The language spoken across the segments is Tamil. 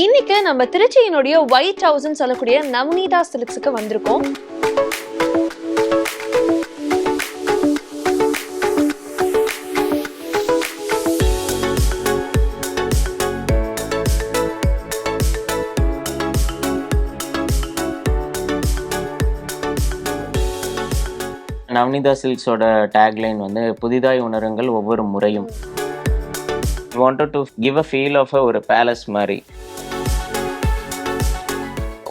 இன்னைக்கு நம்ம திருச்சியினுடைய ஒயிட் ஹவுஸ்ன்னு சொல்லக்கூடிய நவநீதா சில்க்ஸுக்கு வந்திருக்கோம். நவனிதா சில்க்ஸோட டேக்லைன் வந்து புதிதாய் உணருங்கள் ஒவ்வொரு முறையும். Wanted to give a feel of ஒரு பேலஸ் மாதிரி.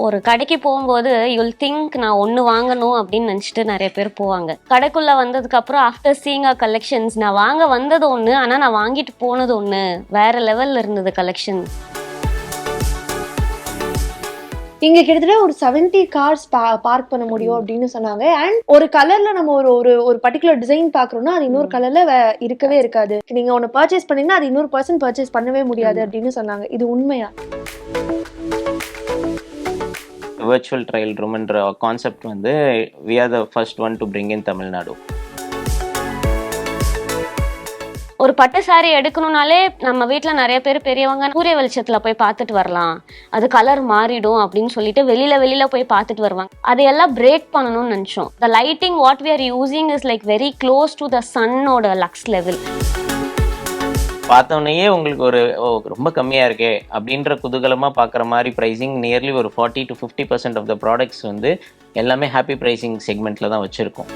ஒரு கடைக்கு போகும்போது யுல் திங்க் நான் ஒன்று வாங்கணும் அப்படின்னு நினச்சிட்டு நிறைய பேர் போவாங்க. கடைக்குள்ளே வந்ததுக்கப்புறம் ஆஃப்டர் சீங் அ கலெக்ஷன்ஸ் நான் வாங்க வந்தது ஒன்று ஆனால் நான் வாங்கிட்டு போனது ஒன்று வேற லெவலில் இருந்தது கலெக்ஷன் இங்க கிட்டத்தட்ட ஒரு 70 கார்ஸ் பார்க் பண்ண முடியும் அப்படின்னு சொன்னாங்க. அண்ட் ஒரு கலர்ல நம்ம ஒரு ஒரு ஒரு பர்டிகுலர் டிசைன் பாக்குறோம்னா அது இன்னொரு கலர்ல இருக்கவே இருக்காது. நீங்க ஒன்னு பர்ச்சேஸ் பண்ணீங்கன்னா அது இன்னொரு பர்சன் பர்ச்சேஸ் பண்ணவே முடியாது அப்படின்னு சொன்னாங்க. இது உண்மையா? Virtual ட்ரையல் ரூம்ன்ற கான்செப்ட் வந்து we are the first one to bring in Tamil Nadu ஒரு பட்டு சாரீ எடுக்கணும்னாலே நம்ம வீட்டில் நிறைய பேர் பெரியவங்க சூரிய வெளிச்சத்தில் போய் பார்த்துட்டு வரலாம். அது கலர் மாறிடும் அப்படின்னு சொல்லிட்டு வெளியில வெளியில போய் பார்த்துட்டு வருவாங்க. அதையெல்லாம் பிரேக் பண்ணணும்னு நினச்சோம். The lighting what we are using is like very close to the சன்னோட lux level பார்த்தோன்னே உங்களுக்கு ஒரு ஓ ரொம்ப கம்மியாக இருக்கே அப்படின்ற குதூகலமாக பார்க்குற மாதிரி ப்ரைஸிங் நியர்லி ஒரு forty to fifty percent of the products வந்து எல்லாமே ஹாப்பி ப்ரைஸிங் செக்மெண்ட்டில் தான் வச்சுருக்கோம்.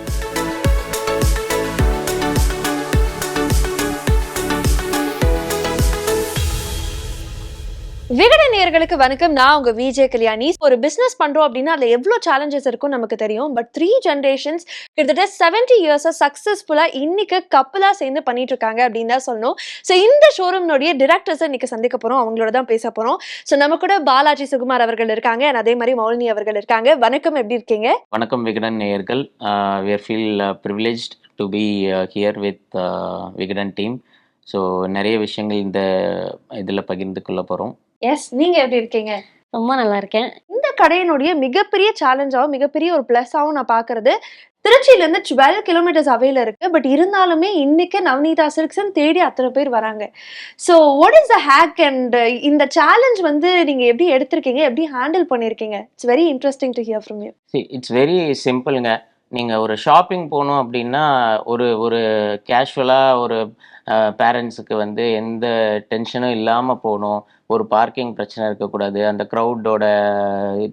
விகட நேயர்களுக்கு வணக்கம். நான் உங்க விஜே கல்யாணி. ஒரு பிசினஸ் பண்றோம் அப்படின்னா அதுல எவ்வளவு சேலஞ்சஸ் இருக்கும் நமக்கு தெரியும். பட் த்ரீ ஜென்ரேஷன்ஸ் கிட்டத்தட்ட செவன்டி இயர்ஸா சக்சஸ்ஃபுல்லா இன்னைக்கு கப்பலா சேர்ந்து பண்ணிட்டு இருக்காங்க அப்படின்னு தான் சொல்லணும். ஸோ இந்த ஷோரூம்னுடைய டிரெக்டர்ஸை இன்னைக்கு சந்திக்க போறோம். அவங்களோட தான் பேச போறோம். ஸோ நம்ம கூட பாலாஜி சுகுமார் அவர்கள் இருக்காங்க. அண்ட் அதே மாதிரி மௌலினி அவர்கள் இருக்காங்க. வணக்கம். எப்படி இருக்கீங்க? வணக்கம் uh, uh, uh, விகடன் நேயர்கள். We're feel privilege to be here with Vikatan team so நிறைய விஷயங்கள் இந்த இதில் பகிர்ந்து கொள்ள போகிறோம் எஸ் நீங்க எப்படி இருக்கீங்க? ரொம்ப நல்லா இருக்கேன். இந்த கடையினுடைய மிகப்பெரிய சேலஞ்சாகவும் மிகப்பெரிய ஒரு பிளஸ்ஸாகவும் நான் பார்க்கறது திருச்சியில இருந்து டுவெல் கிலோமீட்டர்ஸ் அவையில இருக்கு. பட் இருந்தாலுமே இன்னைக்கு நவநீதா சில்க்ஸ்ன்னு தேடி அத்தனை பேர் வராங்க. So what is the hack and இந்த சேலஞ்ச் வந்து நீங்க எப்படி எடுத்திருக்கீங்க? எப்படி ஹேண்டில் பண்ணிருக்கீங்க it's very interesting to hear from you it's very சிம்பிளுங்க நீங்கள் ஒரு ஷாப்பிங் போகணும் அப்படின்னா ஒரு ஒரு கேஷுவலாக ஒரு பேரண்ட்ஸுக்கு வந்து எந்த டென்ஷனும் இல்லாமல் போகணும். ஒரு பார்க்கிங் பிரச்சனை இருக்கக்கூடாது. அந்த க்ரௌடோட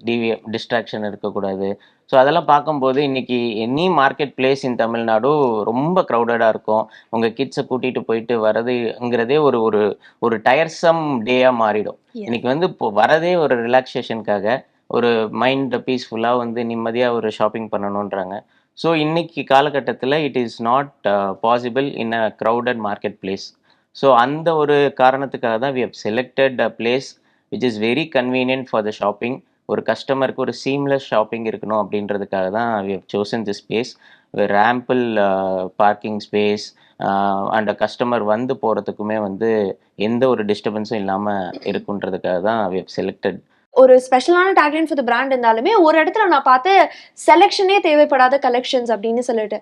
டிவி டிஸ்ட்ராக்ஷன் இருக்கக்கூடாது. ஸோ அதெல்லாம் பார்க்கும்போது இன்னைக்கு any market place in Tamil Nadu ரொம்ப க்ரௌடடாக இருக்கும். உங்கள் கிட்ஸை கூட்டிகிட்டு போயிட்டு வரதுங்கிறதே ஒரு ஒரு ஒரு டயர்சம் டேயாக மாறிடும். இன்னைக்கு வந்து இப்போ வரதே ஒரு ரிலாக்ஸேஷனுக்காக ஒரு மைண்ட் பீஸ்ஃபுல்லாக வந்து நிம்மதியாக ஒரு ஷாப்பிங் பண்ணணுன்றாங்க ஸோ இன்னைக்கு காலகட்டத்தில் it is not possible in a crowded market place so அந்த ஒரு காரணத்துக்காக தான் we have selected a place which is very convenient for the shopping ஒரு கஸ்டமருக்கு ஒரு சீம்லெஸ் ஷாப்பிங் இருக்கணும் அப்படின்றதுக்காக தான் we have chosen this space ample parking space and customer வந்து போகிறதுக்குமே வந்து எந்த ஒரு டிஸ்டர்பன்ஸும் இல்லாமல் இருக்குன்றதுக்காக தான் வி ஹவ் செலக்டட் ஒரு ஸ்பெஷலான டேக்லைன் ஃபார் த பிராண்ட் இருந்தாலுமே ஒரு இடத்துல நான் பார்த்து செலெக்ஷனே தேவைப்படாத கலெக்ஷன்ஸ் அப்படின்னு சொல்லிட்டு.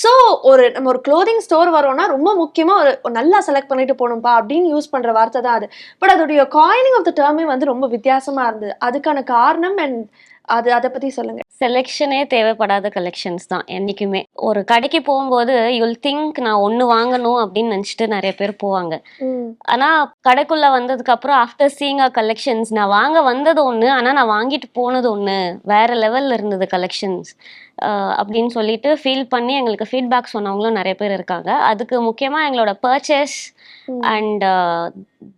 ஸோ ஒரு நம்ம ஒரு க்ளோதிங் ஸ்டோர் வரோம்னா ரொம்ப முக்கியமாக ஒரு நல்லா செலக்ட் பண்ணிட்டு போகணும்ப்பா அப்படின்னு யூஸ் பண்ணுற வார்த்தை தான் அது. பட் அதோடைய காயினிங் ஆஃப் த டேர்மே வந்து ரொம்ப வித்தியாசமாக இருந்தது. அதுக்கான காரணம் அண்ட் அது அதை பற்றி சொல்லுங்க. செலெக்ஷனே தேவைப்படாத கலெக்ஷன்ஸ் தான் என்றைக்குமே ஒரு கடைக்கு போகும்போது யுல் திங்க் நான் ஒன்று வாங்கணும் அப்படின்னு நினச்சிட்டு நிறைய பேர் போவாங்க. ஆனால் கடைக்குள்ளே வந்ததுக்கப்புறம் ஆஃப்டர் சீங் அ கலெக்ஷன்ஸ் நான் வாங்க வந்தது ஒன்று ஆனால் நான் வாங்கிட்டு போனது ஒன்று வேற லெவலில் இருந்தது கலெக்ஷன்ஸ் அப்படின்னு சொல்லிட்டு ஃபீல் பண்ணி எங்களுக்கு ஃபீட்பேக் சொன்னவங்களும் நிறைய பேர் இருக்காங்க. அதுக்கு முக்கியமாக எங்களோட purchase and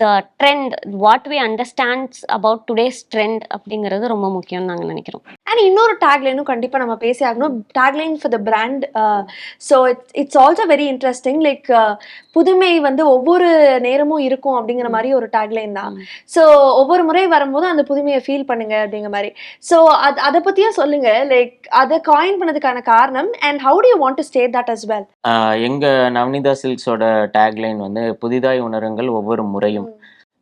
the trend what we understands about today's trend அப்படிங்கிறது ரொம்ப முக்கியம்னு நாங்கள் நினைக்கிறோம். அண்ட் இன்னொரு டேக்லைனும் கண்டிப்பாக நம்ம பேசி ஆகணும். Tagline for the brand so it's it's also very interesting like புதுமை வந்து ஒவ்வொரு நேரமும் இருக்கும் அப்படிங்கிற மாதிரி ஒரு டேக்லைன் தான். ஸோ ஒவ்வொரு முறை வரும்போது அந்த புதுமையை ஃபீல் பண்ணுங்க அப்படிங்கிற மாதிரி. ஸோ அது அதை பற்றியும் சொல்லுங்க. லைக் அதை காயின் பண்ணதுக்கான காரணம் and how to you want to stay that as well எங்கள் நவனிதா சில்க்ஸோட டேக்லைன் வந்து புதிதாய் உணருங்கள் ஒவ்வொரு முறையும்.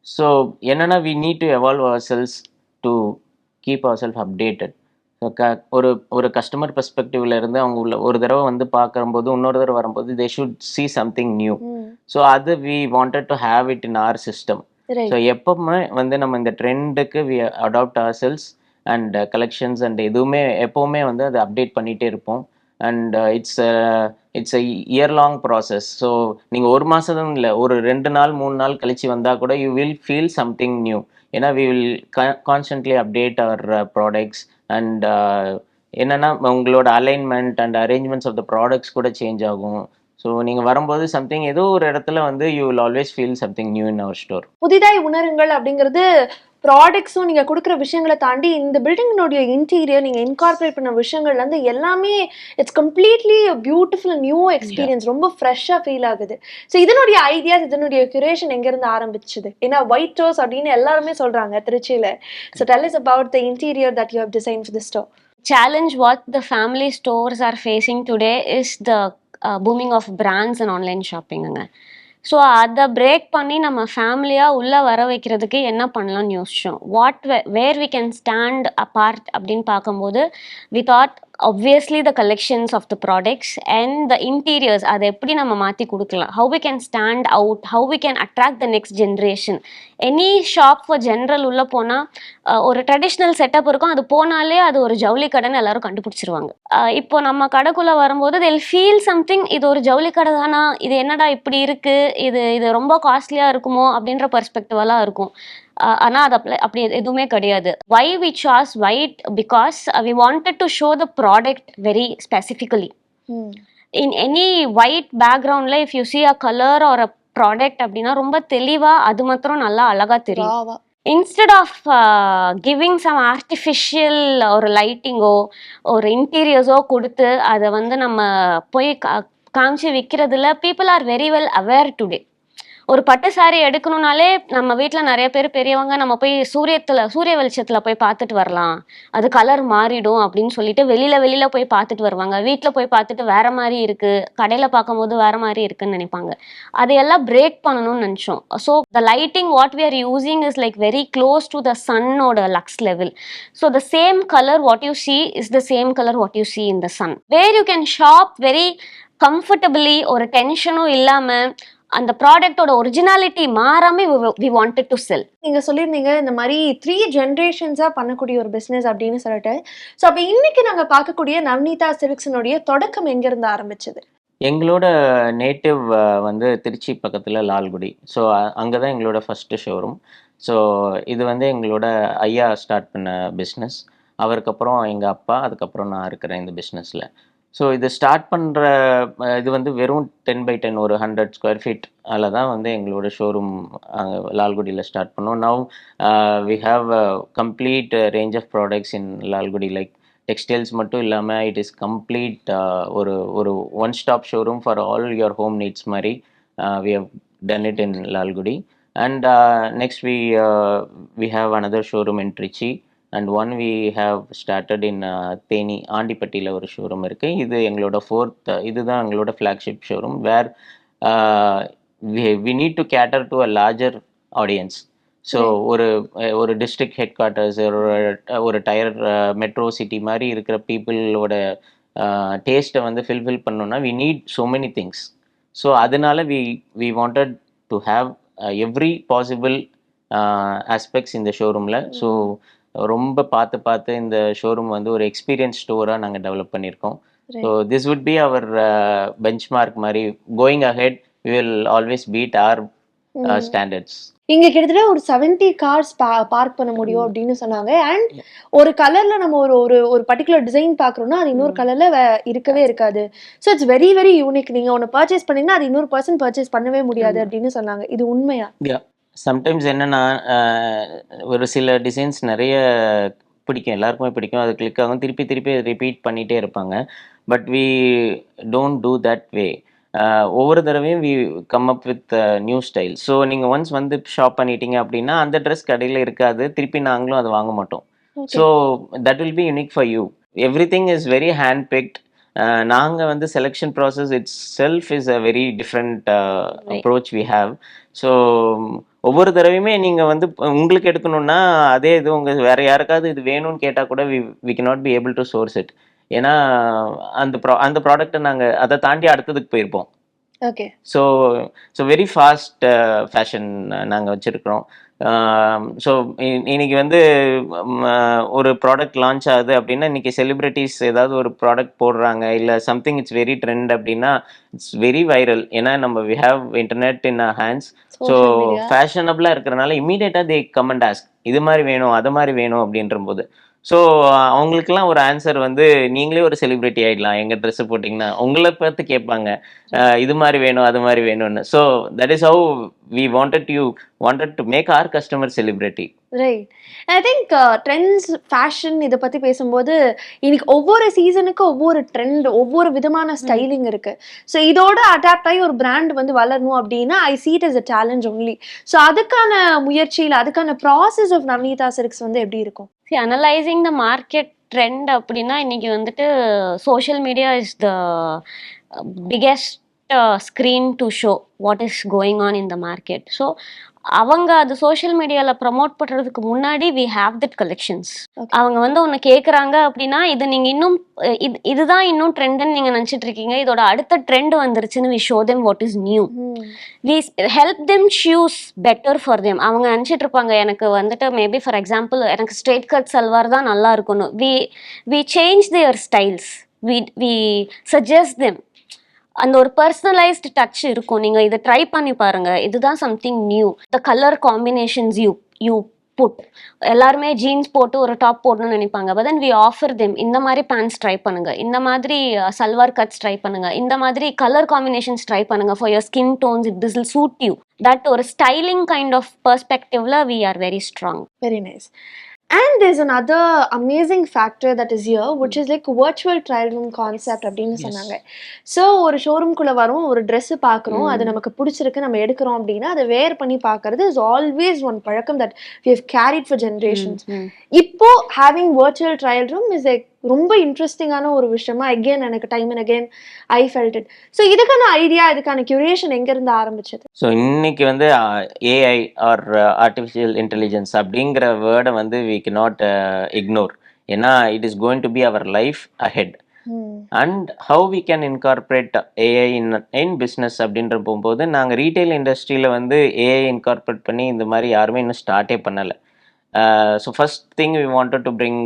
ஸோ என்னன்னா we need to evolve our selves to keep our self updated ஒரு ஒரு கஸ்டமர் பெர்ஸ்பெக்டிவ்ல இருந்து அவங்க உள்ள ஒரு தடவை வந்து பார்க்கும்போது இன்னொரு தடவை வரும்போது they should see something new so அது we wanted to have it in our system. So எப்பவுமே வந்து நம்ம இந்த ட்ரெண்டுக்கு we adapt our selves and collections and எதுவுமே எப்போவுமே வந்து அதை அப்டேட் பண்ணிகிட்டே இருப்போம். And it's it's a year long process so நீங்கள் ஒரு மாதம் இல்லை ஒரு ரெண்டு நாள் மூணு நாள் கழிச்சு வந்தால் கூட you will feel something new ஏன்னா we will constantly update our products and என்னென்னா உங்களோட alignment and arrangements of the products கூட சேஞ்ச் ஆகும். ஸோ நீங்கள் வரும்போது சம்திங் ஏதோ ஒரு இடத்துல வந்து you will always feel something new in our store புதிதாய் உணருங்கள் அப்படிங்கிறது ப்ராடக்ட்ஸும் நீங்க கொடுக்குற விஷயங்களை தாண்டி இந்த பில்டிங்கினுடைய இன்டீரியர் நீங்க இன்கார்பரேட் பண்ண விஷயங்கள்ல இருந்து எல்லாமே it's completely beautiful new experience ரொம்ப ஃப்ரெஷ்ஷா ஃபீல் ஆகுது. ஸோ இதனுடைய ஐடியாஸ் இதனுடைய கியூரேஷன் எங்க இருந்து ஆரம்பிச்சது? ஏன்னா ஒயிட் ரோஸ் அப்படின்னு எல்லாருமே சொல்றாங்க திருச்சியில. So tell us about the interior that you have design for the store challenge what the family stores are facing today is the uh, booming of brands and online shopping so அதை பிரேக் பண்ணி நம்ம ஃபேமிலியாக உள்ளே வர வைக்கிறதுக்கு என்ன பண்ணலாம்னு யோசிச்சோம். What where we can stand apart அப்படின்னு பார்க்கும்போது we thought obviously the collections of the products and the interiors அதை எப்படி நம்ம மாற்றி கொடுக்கலாம்? How we can stand out how we can attract the next generation any shop for general உள்ளே போனால் ஒரு ட்ரெடிஷ்னல் செட்டப் இருக்கும். அது போனாலே அது ஒரு ஜவுளி கடைன்னு எல்லாரும் கண்டுபிடிச்சிருவாங்க. இப்போ நம்ம கடைக்குள்ளே வரும்போது தில் ஃபீல் சம்திங் இது ஒரு ஜவுளி கடை தானா? இது என்னடா இப்படி இருக்குது இது இது ரொம்ப காஸ்ட்லியாக இருக்குமோ? அப்படின்ற பர்ஸ்பெக்டிவெல்லாம் இருக்கும். அஹ் ஆனா அது அப்படி அப்படி எதுவுமே கிடையாது. Why we chose white because we wanted to show the product very specifically in any white பேக்ரவுண்டில் if you see a colour or a product அப்படின்னா ரொம்ப தெளிவாக அது மாத்திரம் நல்லா அழகா தெரியும். Instead of giving some artificial ஒரு லைட்டிங்கோ ஒரு இன்டீரியர்ஸோ கொடுத்து அதை வந்து நம்ம போய் காமிச்சு விற்கிறதுல people are very well aware today ஒரு பட்டு சாரி எடுக்கணும்னாலே நம்ம வீட்டில் நிறைய பேர் பெரியவங்க நம்ம போய் சூரியத்தில் சூரிய வெளிச்சத்தில் போய் பார்த்துட்டு வரலாம். அது கலர் மாறிடும் அப்படின்னு சொல்லிட்டு வெளியில வெளியில போய் பார்த்துட்டு வருவாங்க. வீட்டில் போய் பார்த்துட்டு வேற மாதிரி இருக்கு. கடையில் பார்க்கும்போது வேற மாதிரி இருக்குன்னு நினைப்பாங்க. அதையெல்லாம் பிரேக் பண்ணணும்னு நினச்சோம். So the lighting what we are using is like very close to the சன்னோட lux level so the same colour what you see is the same colour what you see in the sun where you can shop very comfortably ஒரு டென்ஷனும் இல்லாமல் அந்த ப்ராடக்டோட ஒரிஜினாலிட்டி மாறாம வி wanted டு செல் நீங்க சொல்லியிருந்தீங்க இந்த மாதிரி த்ரீ ஜென்ரேஷன்ஸா பண்ணக்கூடிய ஒரு பிசினஸ் அப்படின்னு சொல்லிட்டு. ஸோ அப்ப இன்னைக்கு நாங்க பார்க்கக்கூடிய நவ்னீதா சில்க்ஸினுடைய தொடக்கம் எங்க இருந்து ஆரம்பிச்சது? எங்களோட நேட்டிவ் வந்து திருச்சி பக்கத்தில் லால்குடி. ஸோ அங்கே தான் எங்களோட ஃபஸ்ட்டு ஷோரூம் ஸோ இது வந்து எங்களோட ஐயா ஸ்டார்ட் பண்ண பிஸ்னஸ் அவருக்கு அப்புறம் எங்கள் அப்பா அதுக்கப்புறம் நான் இருக்கிறேன் இந்த பிஸ்னஸில் ஸோ இது ஸ்டார்ட் பண்ணுற இது வந்து வெறும் டென் பை டென் ஒரு ஹண்ட்ரட் ஸ்கொயர் ஃபீட் அதில் தான் வந்து எங்களோட ஷோரூம் லால்குடியில் ஸ்டார்ட் பண்ணோம். Now we have complete range of products in Lalgudi. Like textiles மட்டும் இல்லாமல் இட் இஸ் கம்ப்ளீட் ஒரு ஒரு one stop showroom for all your home needs மாதிரி we have done it in Lalgudi. And next we we have another showroom in Trichy and one we have started in Theni ஆண்டிப்பட்டியில் ஒரு ஷோரூம் இருக்குது இது எங்களோட ஃபோர்த் இதுதான் எங்களோட flagship showroom where we need to cater to a larger audience so ஒரு ஒரு டிஸ்ட்ரிக்ட் ஹெட் குவார்ட்டர்ஸ் ஒரு ஒரு டயர் மெட்ரோ சிட்டி மாதிரி இருக்கிற பீப்புளோட டேஸ்ட்டை வந்து ஃபில்ஃபில் பண்ணோம்னா we need so many things so அதனால we we wanted to have every possible aspects இந்த ஷோரூமில் ஸோ ரொம்ப பார்த்து பார்த்து இந்த ஷோரூம் வந்து ஒரு எக்ஸ்பீரியன்ஸ் ஸ்டோராக நாங்கள் டெவலப் பண்ணியிருக்கோம். So this would be our benchmark மாதிரி going ahead we will always beat our standards இங்க கிட்டத்தட்ட ஒரு 70 கார்ஸ் பார்க் பண்ண முடியும் அப்படின்னு சொன்னாங்க. அண்ட் ஒரு கலர்ல நம்ம ஒரு ஒரு ஒரு பர்டிகுலர் டிசைன் பாக்குறோம்னா அது இன்னொரு கலர்ல இருக்கவே இருக்காது. So it's very very unique நீங்க ஒன்னு பர்ச்சேஸ் பண்ணீங்கன்னா அது இன்னொரு பர்சன் பர்ச்சேஸ் பண்ணவே முடியாது அப்படின்னு சொன்னாங்க. இது உண்மையா? சம்டைம்ஸ் என்னன்னா ஒரு சில டிசைன்ஸ் நிறைய பிடிக்கும். எல்லாருக்குமே பிடிக்கும். அது கிளிக் ஆகும். திருப்பி திருப்பி ரிப்பீட் பண்ணிகிட்டே இருப்பாங்க. But we don't do that way ஒவ்வொரு தடவையும் we come up with new style so நீங்கள் ஒன்ஸ் வந்து ஷாப் பண்ணிட்டீங்க அப்படின்னா அந்த ட்ரெஸ் கடையில் இருக்காது. திருப்பி நாங்களும் அதை வாங்க மாட்டோம். So that will be unique for you everything is very hand picked நாங்கள் வந்து selection process itself is a very different approach we have so ஒவ்வொரு தடவையுமே நீங்கள் வந்து உங்களுக்கு எடுக்கணும்னா அதே இது உங்கள் வேற யாருக்காவது இது வேணும்னு கேட்டால் கூட we we not be able to source it ஏன்னா அந்த ப்ரா அந்த ப்ராடக்ட்டை நாங்கள் அதை தாண்டி அடுத்ததுக்கு போயிருப்போம். Okay so so very fast fashion நாங்கள் வச்சுருக்கிறோம். ஸோ இன்னைக்கு வந்து ஒரு ப்ராடக்ட் லான்ச் ஆகுது அப்படின்னா இன்னைக்கு செலிப்ரிட்டிஸ் ஏதாவது ஒரு ப்ராடக்ட் போடுறாங்க இல்லை சம்திங் இட்ஸ் வெரி ட்ரெண்ட் அப்படின்னா இட்ஸ் வெரி வைரல் ஏன்னா நம்ம we have internet in a hands so. ஃபேஷனபிளாக இருக்கிறனால இமீடியட்டாக தே கமெண்ட் ஆஸ்க் இது மாதிரி வேணும் அது மாதிரி வேணும் அப்படின்ற போது ஸோ அவங்களுக்குலாம் ஒரு ஆன்சர் வந்து நீங்களே ஒரு செலிபிரிட்டி ஆயிடலாம். எங்க ட்ரெஸ் போட்டிங்கன்னா உங்களை பார்த்து கேட்பாங்க. இது மாதிரி வேணும் அது மாதிரி வேணும்னு. So that is how we wanted you wanted to make our customer celebrity right I think trends fashion இதை பத்தி பேசும்போது இன்னைக்கு ஒவ்வொரு சீசனுக்கு ஒவ்வொரு ட்ரெண்ட் ஒவ்வொரு விதமான ஸ்டைலிங் இருக்கு. ஸோ இதோட அடாப்ட் ஆகி ஒரு பிராண்ட் வந்து வளரணும் அப்படின்னா I see it is a challenge only so அதுக்கான முயற்சியில் அதுக்கான ப்ராசஸ் ஆஃப் நவீதா சில்க்ஸ் வந்து எப்படி இருக்கும்? அனலைசிங் த மார்க்கெட் ட்ரெண்ட் அப்படின்னா இன்னைக்கு வந்துட்டு social media is the biggest screen to show what is going on in the market so அவங்க அது சோஷியல் மீடியாவில் ப்ரமோட் பண்ணுறதுக்கு முன்னாடி வி ஹாவ் தட் கலெக்ஷன்ஸ். அவங்க வந்து ஒன்று கேட்குறாங்க அப்படின்னா இது நீங்கள் இன்னும் இது இதுதான் இன்னும் ட்ரெண்டுன்னு நீங்கள் நினச்சிட்டு இருக்கீங்க. இதோட அடுத்த ட்ரெண்ட் வந்துருச்சுன்னு we show them what is new we help them choose better for them அவங்க நினச்சிட்டு இருப்பாங்க எனக்கு வந்துட்டு மேபி ஃபார் எக்ஸாம்பிள் எனக்கு ஸ்ட்ரெயிட் கட் சல்வார் தான் நல்லா இருக்கணும் we we change their styles we we suggest them அந்த ஒரு பர்சனலைஸ்டு டச் இருக்கும். நீங்கள் இதை ட்ரை பண்ணி பாருங்க. இதுதான் something new the colour combinations you you put எல்லாருமே ஜீன்ஸ் போட்டு ஒரு டாப் போடணும்னு நினைப்பாங்க. But then we offer them இந்த மாதிரி பேண்ட்ஸ் ட்ரை பண்ணுங்க. இந்த மாதிரி சல்வார் கட்ஸ் ட்ரை பண்ணுங்க. இந்த மாதிரி கலர் காம்பினேஷன்ஸ் ட்ரை பண்ணுங்க. For your skin tones it this suit you that ஒரு styling kind of பர்ஸ்பெக்டிவ்ல we are very strong very nice nice. And there's another amazing factor that is here, which is like virtual trial room concept அப்படின்னு சொன்னாங்க. ஸோ ஒரு ஷோரூம்குள்ளே வரும் ஒரு Dress பார்க்குறோம் அது நமக்கு பிடிச்சிருக்கு நம்ம எடுக்கிறோம் அப்படின்னா அதை வேர் பண்ணி பார்க்கறது இஸ் ஆல்வேஸ் ஒன் பழக்கம் that we have carried for generations இப்போ having virtual trial room is like ரொம்ப இன்ட்ரெஸ்டிங்கான ஒரு விஷயமா அகெயின் எனக்கு time and again I felt it so இதுக்கான ஐடியா இதுக்கான கியூரேஷன் எங்கேருந்து ஆரம்பிச்சது? ஸோ இன்னைக்கு வந்து ஏஐ ஆர் ஆர்டிஃபிஷியல் இன்டெலிஜென்ஸ் அப்படிங்கிற வேர்டை வந்து வி நாட் இக்னோர் ஏன்னா it is going to be our life ahead and how we can incorporate AI in in business அப்படின்ற போகும்போது நாங்கள் ரீட்டைல் இண்டஸ்ட்ரியில் வந்து ஏஐ இன்கார்பரேட் பண்ணி இந்த மாதிரி யாருமே இன்னும் ஸ்டார்ட்டே பண்ணலை. So first thing we wanted to bring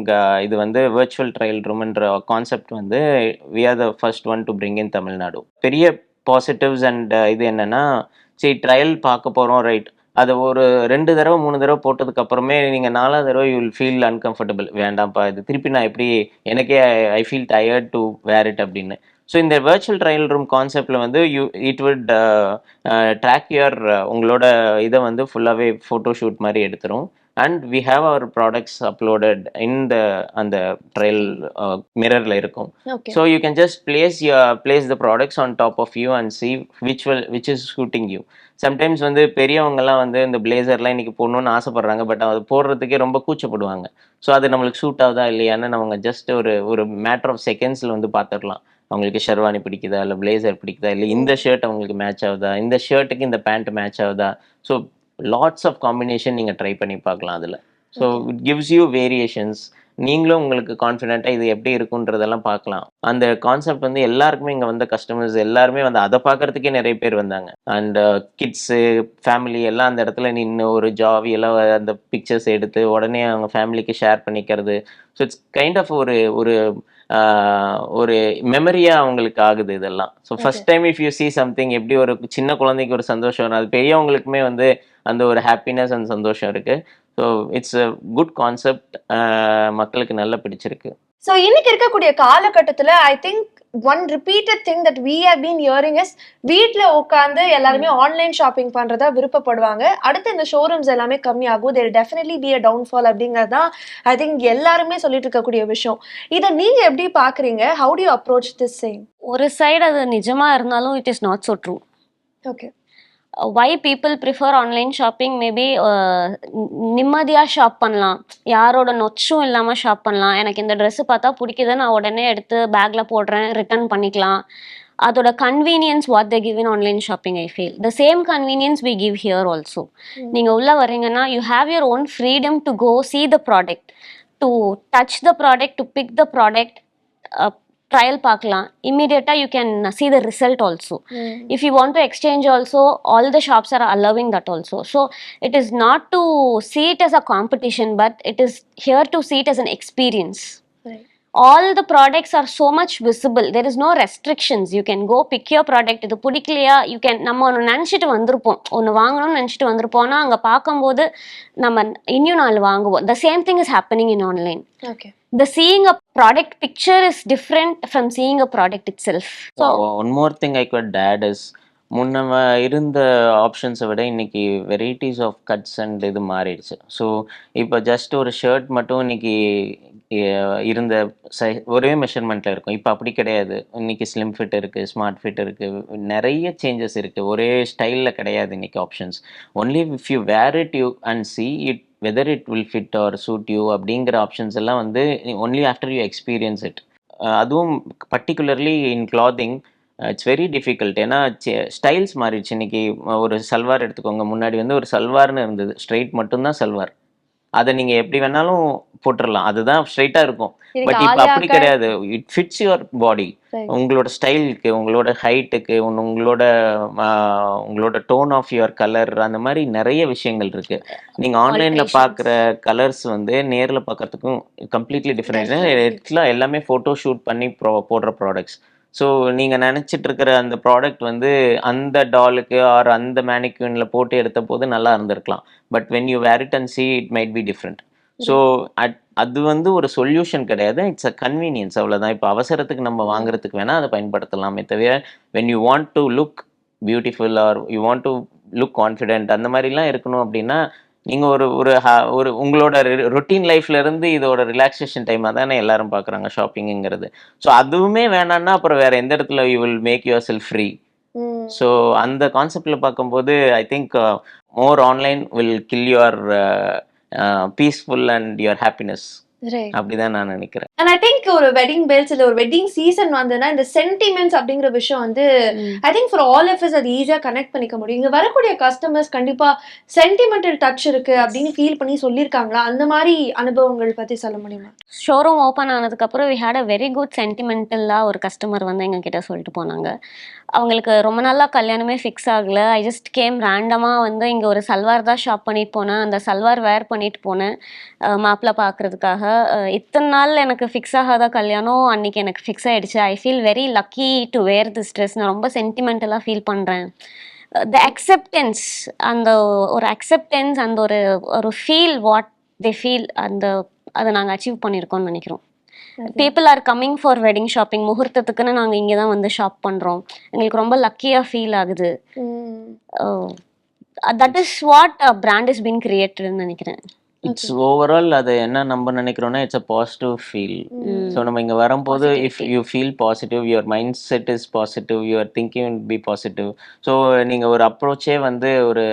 இது வந்து virtual ட்ரையல் ரூம்ன்ற கான்செப்ட் வந்து we are the first one to bring in Tamil Nadu பெரிய பாசிட்டிவ்ஸ் அண்ட் uh, இது என்னென்னா சரி ட்ரையல் பார்க்க போகிறோம் ரைட் அதை ஒரு ரெண்டு தடவை மூணு தடவை போட்டதுக்கு அப்புறமே நீங்கள் நாலாவது தடவை யூ வில் ஃபீல் அன்கம்ஃபர்டபுள் வேண்டாம்ப்பா இது திருப்பி நான் எப்படி எனக்கே I feel tired to wear it அப்படின்னு. ஸோ இந்த வேர்ச்சுவல் ட்ரையல் ரூம் கான்செப்டில் வந்து you it would track your உங்களோட இதை வந்து ஃபுல்லாகவே ஃபோட்டோ ஷூட் மாதிரி எடுத்துரும். And we have our products uploaded in the அந்த ட்ரையல் மிரரில் இருக்கும். So you can just place place the products on top of you and see which will which is suiting you sometimes வந்து பெரியவங்கலாம் வந்து இந்த பிளேசர்லாம் இன்னைக்கு போடணும்னு ஆசைப்படுறாங்க பட் அது போடுறதுக்கே ரொம்ப கூச்சப்படுவாங்க. ஸோ அது நம்மளுக்கு சூட் ஆகுதா இல்லையான்னு நம்ம ஜஸ்ட் ஒரு ஒரு மேட்டர் ஆஃப் செகண்ட்ஸில் வந்து பார்த்துடலாம் அவங்களுக்கு ஷெர்வானி பிடிக்குதா இல்லை பிளேசர் பிடிக்குதா இல்லை இந்த ஷர்ட் அவங்களுக்கு மேட்ச் ஆகுதா இந்த ஷர்ட்டுக்கு இந்த பேண்ட் மேட்ச் ஆகுதா. ஸோ லாட்ஸ் ஆஃப் காம்பினேஷன் நீங்கள் ட்ரை பண்ணி பார்க்கலாம் அதில். So it gives you variations நீங்களும் உங்களுக்கு கான்ஃபிடென்ட்டாக இது எப்படி இருக்குன்றதெல்லாம் பார்க்கலாம். அந்த கான்செப்ட் வந்து எல்லாருக்குமே இங்கே வந்த கஸ்டமர்ஸ் எல்லாருமே வந்து அதை பார்க்கறதுக்கே நிறைய பேர் வந்தாங்க. அண்ட் கிட்ஸு ஃபேமிலி எல்லாம் அந்த இடத்துல நின்று ஒரு ஜாவி எல்லாம் அந்த பிக்சர்ஸ் எடுத்து உடனே அவங்க ஃபேமிலிக்கு ஷேர் பண்ணிக்கிறது. ஸோ இட்ஸ் கைண்ட் ஆஃப் ஒரு ஒரு ஒரு மெமரியாக அவங்களுக்கு ஆகுது இதெல்லாம். So first time if you see something எப்படி ஒரு சின்ன குழந்தைக்கு ஒரு சந்தோஷம் வரும் அது பெரியவங்களுக்குமே வந்து அந்த ஒரு ஹாப்பினஸ் அண்ட் சந்தோஷம் இருக்குது so it's a good concept மக்களுக்கு நல்லா பிடிச்சிருக்கு. ஸோ இன்னைக்கு இருக்கக்கூடிய காலகட்டத்துல I think one repeated thing that we have been hearing is வீட்ல உட்காந்து எல்லாருமே ஆன்லைன் ஷாப்பிங் பண்றதா விருப்பப்படுவாங்க. அடுத்து இந்த ஷோரூம்ஸ் எல்லாமே கம்மியாகும். There definitely be a downfall அப்படிங்கிறது தான் ஐ திங்க் எல்லாருமே சொல்லிட்டு இருக்கக்கூடிய விஷயம். இதை நீங்க எப்படி பாக்குறீங்க? How to approach this same ஒரு சைடு அது நிஜமா இருந்தாலும் it is not so true okay why people prefer online shopping maybe நிம்மதியாக ஷாப் பண்ணலாம். யாரோட நொச்சும் இல்லாமல் ஷாப் பண்ணலாம். எனக்கு இந்த ட்ரெஸ்ஸு பார்த்தா பிடிக்குது. நான் உடனே எடுத்து பேக்கில் போடுறேன். ரிட்டர்ன் பண்ணிக்கலாம். அதோட convenience what the give in online shopping I feel the same convenience we give here also நீங்கள் உள்ளே வர்றீங்கன்னா you have your own freedom to go see the product to touch the product to pick the product trial பார்க்கலாம் இம்மீடியட்டாக you can see the result also if you want to exchange also all the shops are allowing that also so it is not to see it as a competition but it is here to see it as an experience all the products are so much visible there is no restrictions you can go pick your product இது பிடிக்கலையா you can நம்ம ஒன்று நினச்சிட்டு வந்திருப்போம் ஒன்று வாங்கணும்னு நினச்சிட்டு வந்திருப்போம்னா அங்கே பார்க்கும்போது நம்ம இன்னும் நாள் வாங்குவோம் the same thing is happening in online okay the seeing a product picture is different from seeing a product itself. So one more thing I could add is முன்ன இருந்த ஆப்ஷன்ஸை விட இன்னைக்கு வெரைட்டிஸ் ஆஃப் கட்ஸ் அண்ட் இது மாறிடுச்சு. ஸோ இப்போ ஜஸ்ட் ஒரு ஷர்ட் மட்டும் இன்னைக்கு இருந்த சை ஒரே மெஷர்மெண்ட்டில் இருக்கும். இப்போ அப்படி கிடையாது. இன்னைக்கு ஸ்லிம் ஃபிட் இருக்குது ஸ்மார்ட் ஃபிட் இருக்குது நிறைய சேஞ்சஸ் இருக்குது ஒரே ஸ்டைலில் கிடையாது இன்னைக்கு options only if you wear it you and see it whether it will fit or suit you அப்படிங்கிற ஆப்ஷன்ஸ் எல்லாம் வந்து only after you experience it அதுவும் particularly in clothing it's very difficult ஏன்னா ஸ்டைல்ஸ் மாறிடுச்சு. இன்னைக்கு ஒரு சல்வார் எடுத்துக்கோங்க. முன்னாடி வந்து ஒரு சல்வார்னு இருந்தது. ஸ்ட்ரைட் மட்டும்தான் சல்வார். அதை நீங்கள் எப்படி வேணாலும் போட்டுடலாம் அதுதான் ஸ்ட்ரைட்டாக இருக்கும். பட் இப்போ அப்படி கிடையாது. It fits your body. உங்களோட ஸ்டைலுக்கு உங்களோட ஹைட்டுக்கு உங்களோட உங்களோட டோன் ஆஃப் யுவர் கலர் அந்த மாதிரி நிறைய விஷயங்கள் இருக்கு. நீங்க ஆன்லைன்ல. பார்க்குற கலர்ஸ் வந்து நேர்ல பார்க்கறதுக்கும் கம்ப்ளீட்லி டிஃப்ரெண்ட் எல்லாம் எல்லாமே ஃபோட்டோ ஷூட் பண்ணி போடுற ப்ராடக்ட்ஸ் ஸோ நீங்கள் நினச்சிட்டு இருக்கிற அந்த ப்ராடக்ட் வந்து அந்த டாலுக்கு ஆர் அந்த மேனிக்யூனில் போட்டு எடுத்த போது நல்லா இருந்திருக்கலாம். But when you wear it and see it might be different so at அது வந்து ஒரு சொல்யூஷன் கிடையாது. இட்ஸ் அ கன்வீனியன்ஸ் அவ்வளோதான் இப்போ அவசரத்துக்கு நம்ம வாங்குறதுக்கு வேணால் அதை பயன்படுத்தலாமே தவிர when you want to look beautiful or you want to look confident அந்த மாதிரிலாம் இருக்கணும் அப்படின்னா நீங்கள் ஒரு ஒரு ஒரு உங்களோட ரொட்டீன் லைஃப்ல இருந்து இதோட ரிலாக்ஸேஷன் டைமாக தானே எல்லாரும் பார்க்குறாங்க ஷாப்பிங்குங்கிறது ஸோ அதுவுமே வேணான்னா அப்புறம் வேற எந்த இடத்துல you will make yourself free so அந்த கான்செப்டில் பார்க்கும்போது I think more online will kill your peaceful and your happiness அப்படிதான் நான் நினைக்கிறேன். அண்ட் ஐ திங்க் ஒரு வெட்டிங் பெல்ஸ் இல்ல ஒரு வெட்டிங் சீசன் வந்ததுன்னா இந்த சென்டிமெண்ட்ஸ் அப்படிங்கிற விஷயம் வந்து I think for all of அது ஈஸியா கனெக்ட் பண்ணிக்க முடியும். இங்க வரக்கூடிய கஸ்டமர்ஸ் கண்டிப்பா சென்டிமெண்டல் டச் இருக்கு அப்படின்னு ஃபீல் பண்ணி சொல்லியிருக்காங்களா? அந்த மாதிரி அனுபவங்கள் பத்தி சொல்ல முடியுமா? ஷோரூம் ஓப்பன் ஆனதுக்கப்புறம் we had a very good சென்டிமெண்டலாக ஒரு கஸ்டமர் வந்து எங்ககிட்ட சொல்லிட்டு போனாங்க. அவங்களுக்கு ரொம்ப நாளா கல்யாணமே ஃபிக்ஸ் ஆகல. ஐ ஜஸ்ட் கேம் ரேண்டமாக வந்து இங்கே ஒரு சல்வார் தான் ஷாப் பண்ணிட்டு போனேன். அந்த சல்வார் வேர் பண்ணிட்டு போனேன். மாப்பிள்ளை பார்க்கறதுக்காக. அஹ் இத்தனை நாள் எனக்கு ஃபிக்ஸ் ஆகாத கல்யாணம் அன்னைக்கு எனக்கு ஃபிக்ஸ் ஆயிடுச்சு. I feel very lucky to wear this dress நான் ரொம்ப சென்டிமெண்டலாக ஃபீல் பண்ணுறேன் த அக்செப்டன்ஸ் அந்த ஒரு அக்செப்டன்ஸ் அந்த ஒரு ஒரு ஃபீல் வாட் தே ஃபீல் அந்த அதை நாங்கள் அச்சீவ் பண்ணியிருக்கோம்னு நினைக்கிறோம். People are coming for wedding shopping முகூர்த்தத்துக்குன்னு நாங்கள் இங்கே தான் வந்து ஷாப் பண்ணுறோம் எங்களுக்கு ரொம்ப லக்கியாக ஃபீல் ஆகுது. That is what brand is been கிரியேட்டட்னு நினைக்கிறேன். இட்ஸ் ஓவரால் அதை என்ன நம்ம நினைக்கிறோம்னா it's a positive feel so நம்ம இங்கே வரும்போது if you feel positive your mind set is positive your thinking be positive so நீங்கள் ஒரு அப்ரோச்சே வந்து ஒரு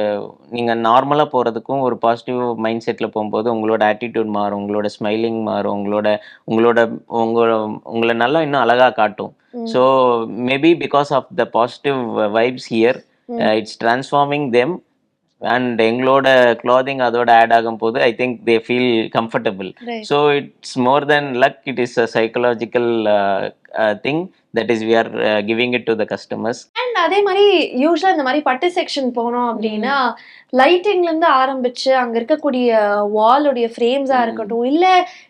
நீங்கள் நார்மலாக போகிறதுக்கும் ஒரு பாசிட்டிவ் மைண்ட் செட்டில் போகும்போது உங்களோட ஆட்டிடியூட் மாறும் உங்களோட ஸ்மைலிங் மாறும் உங்களோட உங்களோட உங்களோட உங்களை நல்லா இன்னும் அழகாக காட்டும். So maybe because of the positive vibes here it's transforming them and எங்களோட clothing அதோட ஆட் ஆகும் போது I think they feel comfortable. So it's more then luck it is a psychological thing that is we are giving it to the customers and அதே மாதிரி யூஸ்வலா இந்த மாதிரி பட்டு செக்ஷன் போனோம் அப்படின்னா லைட்டிங்ல இருந்து ஆரம்பிச்சு அங்க இருக்கக்கூடிய வாலுடைய ஃப்ரேம்ஸா இருக்கட்டும் இல்ல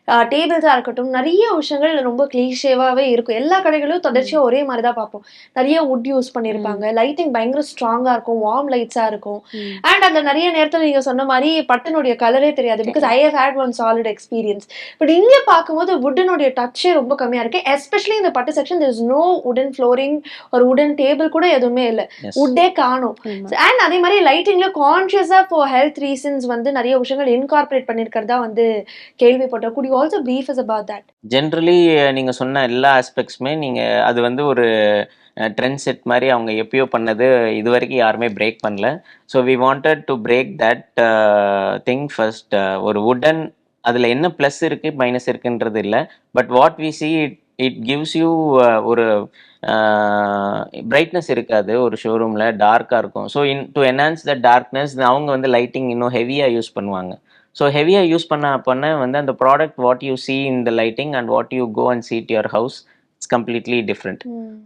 டேபிள்ஸா இருக்கட்டும் நிறைய விஷயங்கள் ரொம்ப கிளீஷேவாவே இருக்கும். எல்லா கடைகளும் தொடர்ச்சியா ஒரே மாதிரி தான் பார்ப்போம். நிறைய வுட் யூஸ் பண்ணியிருப்பாங்க. லைட்டிங் பயங்கர ஸ்ட்ராங்கா இருக்கும். வார்ம் லைட்ஸா இருக்கும். அண்ட் அந்த நிறைய நேரத்துல நீங்க சொன்ன மாதிரி பட்டனுடைய கலரே தெரியாது. Because I have had one solid experience but இங்க பார்க்கும்போது வுட்டனுடைய டச்சே ரொம்ப கம்மியா இருக்கு. எஸ்பெஷலி இந்த பட்டு section is no wooden flooring ஒரு உடன் டேபிள் கூட எதுவுமே இல்லை. வுட்டே காணும். அண்ட் அதே மாதிரி லைட்டிங்ல கான்ஷியஸா ஃபார் ஹெல்த் ரீசன்ஸ் வந்து நிறைய விஷயங்கள் இன்கார்பரேட் பண்ணிருக்கிறதா வந்து கேள்விப்பட்டோம். Also brief is about that generally நீங்கள் சொன்ன எல்லா ஆஸ்பெக்ட்ஸுமே நீங்கள் அது வந்து ஒரு ட்ரெண்ட் செட் மாதிரி அவங்க எப்பயோ பண்ணது இது வரைக்கும் யாருமே பிரேக் பண்ணல. So we wanted to break that thing first ஒரு வுடன் அதில் என்ன ப்ளஸ் இருக்குது மைனஸ் இருக்குன்றது இல்லை. But what we see it it gives you ஒரு பிரைட்னஸ் இருக்காது. ஒரு ஷோரூமில் டார்க்காக இருக்கும். So in to enhance the darkness அவங்க வந்து லைட்டிங் இன்னும் ஹெவியாக யூஸ் பண்ணுவாங்க. ஸோ ஹெவியாக யூஸ் பண்ண பண்ண வந்து அந்த product what you see in the lighting and what you go and see at your house it's completely different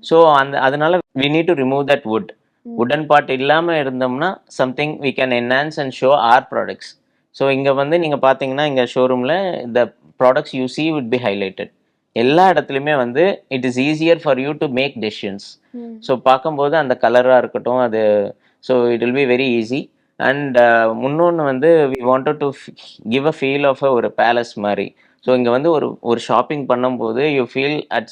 so அந்த அதனால we need to remove that wooden part இல்லாமல் இருந்தோம்னா something we can enhance and show our products so இங்கே வந்து நீங்கள் பார்த்தீங்கன்னா இங்கே ஷோரூமில் இந்த products you see would be highlighted எல்லா இடத்துலையுமே வந்து it is easier for you to make decisions so பார்க்கும்போது அந்த கலராக இருக்கட்டும் அது so it will be very easy and முன்னொன்று வந்து we wanted to give a feel of ஒரு பேலஸ் மாதிரி. ஸோ இங்கே வந்து ஒரு ஒரு ஷாப்பிங் பண்ணும்போது யூ ஃபீல் அட்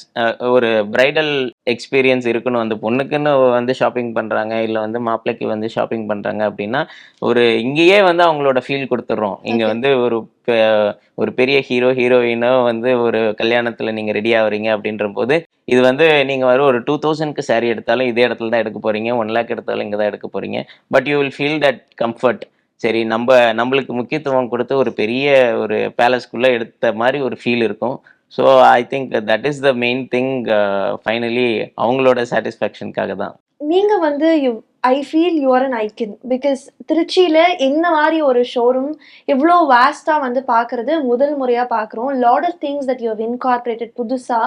ஒரு பிரைடல் எக்ஸ்பீரியன்ஸ் இருக்கணும். அந்த பொண்ணுக்குன்னு வந்து ஷாப்பிங் பண்ணுறாங்க இல்லை வந்து மாப்பிள்ளைக்கு வந்து ஷாப்பிங் பண்ணுறாங்க அப்படின்னா ஒரு இங்கேயே வந்து அவங்களோட ஃபீல் கொடுத்துட்றோம் இங்கே. வந்து ஒரு ஒரு பெரிய ஹீரோ ஹீரோயினோ வந்து ஒரு கல்யாணத்தில் நீங்கள் ரெடி ஆகுறீங்க அப்படின்ற போது இது வந்து நீங்கள் வர ஒரு டூ தௌசண்ட்க்கு saree எடுத்தாலும் இதே இடத்துல தான் எடுக்க போகிறீங்க ஒன் லேக் எடுத்தாலும் இங்கே தான் எடுக்க போகிறீங்க but you will feel that comfort சரி நம்ம நம்மளுக்கு முக்கியத்துவம் கொடுத்து ஒரு பெரிய ஒரு பேலஸ்குள்ளே எடுத்த மாதிரி ஒரு ஃபீல் இருக்கும். So I think that is the main thing finally அவங்களோட சாட்டிஸ்ஃபேக்ஷனுக்காக தான். நீங்க வந்து I feel you are an icon because திருச்சியில இந்த மாதிரி ஒரு ஷோரூம் இவ்வளோ வேஸ்டா வந்து பார்க்கிறது முதல் முறையா பார்க்குறோம். Lot of things that you have incorporated புதுசா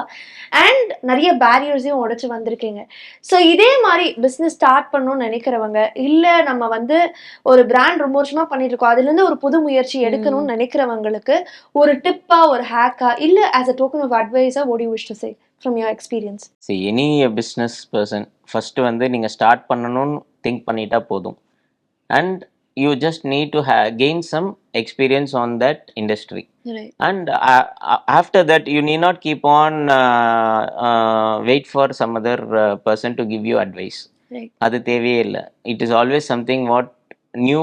அண்ட் நிறைய பேரியர்ஸையும் உடைச்சு வந்திருக்கீங்க. ஸோ இதே மாதிரி பிஸ்னஸ் ஸ்டார்ட் பண்ணணும்னு நினைக்கிறவங்க இல்லை நம்ம வந்து ஒரு பிராண்ட் ரொம்ப வருஷமா பண்ணிட்டு இருக்கோம் அதுலேருந்து ஒரு புது முயற்சி எடுக்கணும்னு நினைக்கிறவங்களுக்கு ஒரு டிப்பா ஒரு ஹேக்கா இல்லை ஆஸ் அ டோக்கன் ஆஃப் அட்வைஸா ஓடி wish to say from your experience any business person first வந்து நீங்கள் ஸ்டார்ட் பண்ணணும்னு திங்க் பண்ணிட்டா போதும். And you just need to gain some experience on that industry right and after that you need not keep on uh, uh, wait for some other uh, person to give you advice. Right அது தேவையே இல்லை. It is always something what new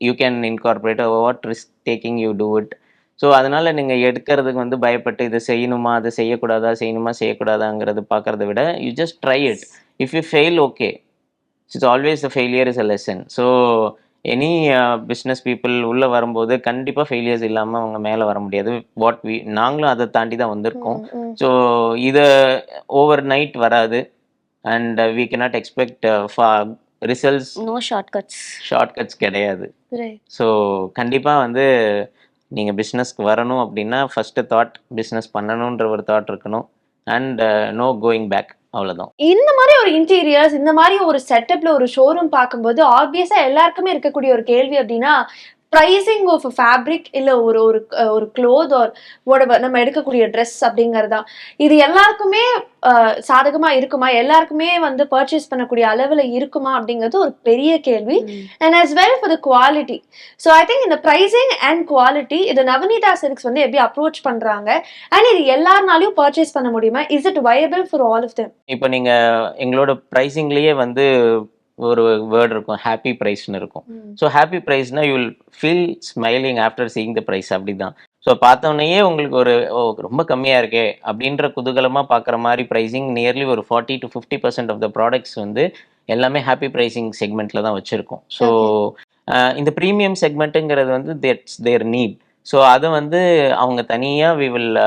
you can incorporate what risk taking you do it so அதனால நீங்கள் எடுக்கிறதுக்கு வந்து பயப்பட்டு இதை செய்யணுமா அதை செய்யக்கூடாதா செய்யணுமா செய்யக்கூடாதாங்கிறது பார்க்கறத விட you just try it if you fail okay it's always the failure is a lesson so any business people உள்ளே வரும்போது கண்டிப்பாக ஃபெயிலியர்ஸ் இல்லாமல் அவங்க மேலே வர முடியாது. வாட் வி நாங்களும் அதை தாண்டி தான் வந்திருக்கோம். ஸோ இது ஓவர் நைட் வராது. And we cannot expect results no shortcuts shortcuts கிடையாது. ரைட் ஸோ கண்டிப்பாக வந்து நீங்கள் பிஸ்னஸ்க்கு வரணும் அப்படின்னா ஃபஸ்ட்டு தாட் பிஸ்னஸ் பண்ணணுன்ற ஒரு தாட் இருக்கணும். அண்ட் நோ கோயிங் பேக் அவ்வளவுதான். இந்த மாதிரி ஒரு இன்டீரியர்ஸ் இந்த மாதிரி ஒரு செட்டப்ல ஒரு ஷோரூம் பார்க்கும்போது ஆப்வியஸா எல்லாருக்குமே இருக்கக்கூடிய ஒரு கேள்வி அப்படின்னா ப்ரைசிங் ஆஃப் ஃபேப்ரிக் இல்ல ஒரு ஒரு ஒரு க்ளோத் ஆர் whatever நம்ம எடுக்கக்கூடிய ட்ரெஸ் அப்படிங்கறதா. இது எல்லாருக்குமே அஹ், சாதகமா இருக்குமா? எல்லாருக்குமே வந்து பர்ச்சேஸ் பண்ணக்கூடிய அளவுல இருக்குமா அப்படிங்கிறது ஒரு பெரிய கேள்வி. And as well for the quality so I think இந்த ப்ரைசிங் அண்ட் குவாலிட்டி இது நவநீதா சில்க்ஸ் வந்து எப்படி அப்ரோச் பண்றாங்க? அண்ட் இது எல்லாருனாலையும் பர்ச்சேஸ் பண்ண முடியுமா? Is it viable for all of them? இப்போ நீங்கள் எங்களோட ப்ரைஸிங்லேயே வந்து ஒரு வேர்ட் இருக்கும் ஹாப்பி ப்ரைஸ்னு இருக்கும். So happy ப்ரைஸ்னா you will feel smiling after seeing the price அப்படி தான் ஸோ பார்த்தோன்னே உங்களுக்கு ஒரு ஓ ரொம்ப கம்மியாக இருக்கே அப்படின்ற குதூகலமாக பார்க்குற மாதிரி ப்ரைஸிங் நியர்லி ஒரு forty to fifty percent of the products வந்து எல்லாமே ஹாப்பி ப்ரைஸிங் செக்மெண்ட்டில் தான் வச்சுருக்கோம். ஸோ இந்த ப்ரீமியம் செக்மெண்ட்டுங்கிறது வந்து தேட்ஸ் தேர் நீட் ஸோ அதை வந்து அவங்க தனியாக we will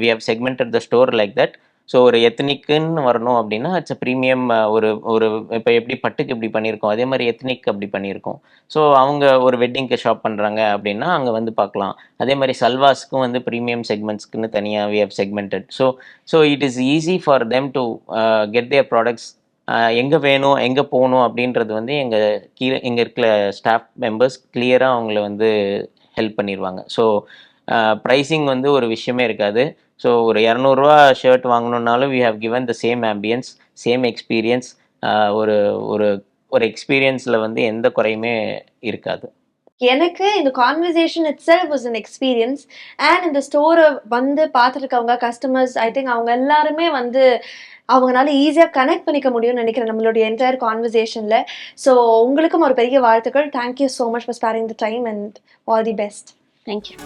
we have segmented the store like that so ஒரு எத்னிக்குன்னு வரணும் அப்படின்னா இட்ஸ் ப்ரீமியம் ஒரு ஒரு இப்போ எப்படி பட்டுக்கு இப்படி பண்ணியிருக்கோம் அதே மாதிரி எத்னிக் அப்படி பண்ணியிருக்கோம். ஸோ அவங்க ஒரு வெட்டிங்க்கு ஷாப் பண்ணுறாங்க அப்படின்னா அங்கே வந்து பார்க்கலாம். அதே மாதிரி சல்வாஸ்க்கும் வந்து ப்ரீமியம் செக்மெண்ட்ஸ்க்குன்னு தனியாக we have segmented so so it is easy for them to get their products எங்கே வேணும் எங்கே போகணும் அப்படின்றது வந்து எங்கள் கீழே இங்கே இருக்கிற ஸ்டாஃப் மெம்பர்ஸ் கிளியராக அவங்கள வந்து ஹெல்ப் பண்ணிடுவாங்க ஸோ ப்ரைஸிங் வந்து ஒரு விஷயமே இருக்காது. ஸோ ஒரு இரநூறுவா shirt வாங்கணுன்னாலும் we have given the same ambience same experience ஒரு ஒரு ஒரு எக்ஸ்பீரியன்ஸில் வந்து எந்த குறையுமே இருக்காது. எனக்கு இந்த conversation itself was an experience and இந்த ஸ்டோரை வந்து பார்த்துருக்கவங்க கஸ்டமர்ஸ் ஐ திங்க் அவங்க எல்லாருமே வந்து அவங்களால ஈஸியாக கனெக்ட் பண்ணிக்க முடியும்னு நினைக்கிறேன் நம்மளுடைய என்டையர் கான்வர்சேஷனில் ஸோ உங்களுக்கும் ஒரு பெரிய வாழ்த்துக்கள். Thank you so much for sparing the time and all the best thank you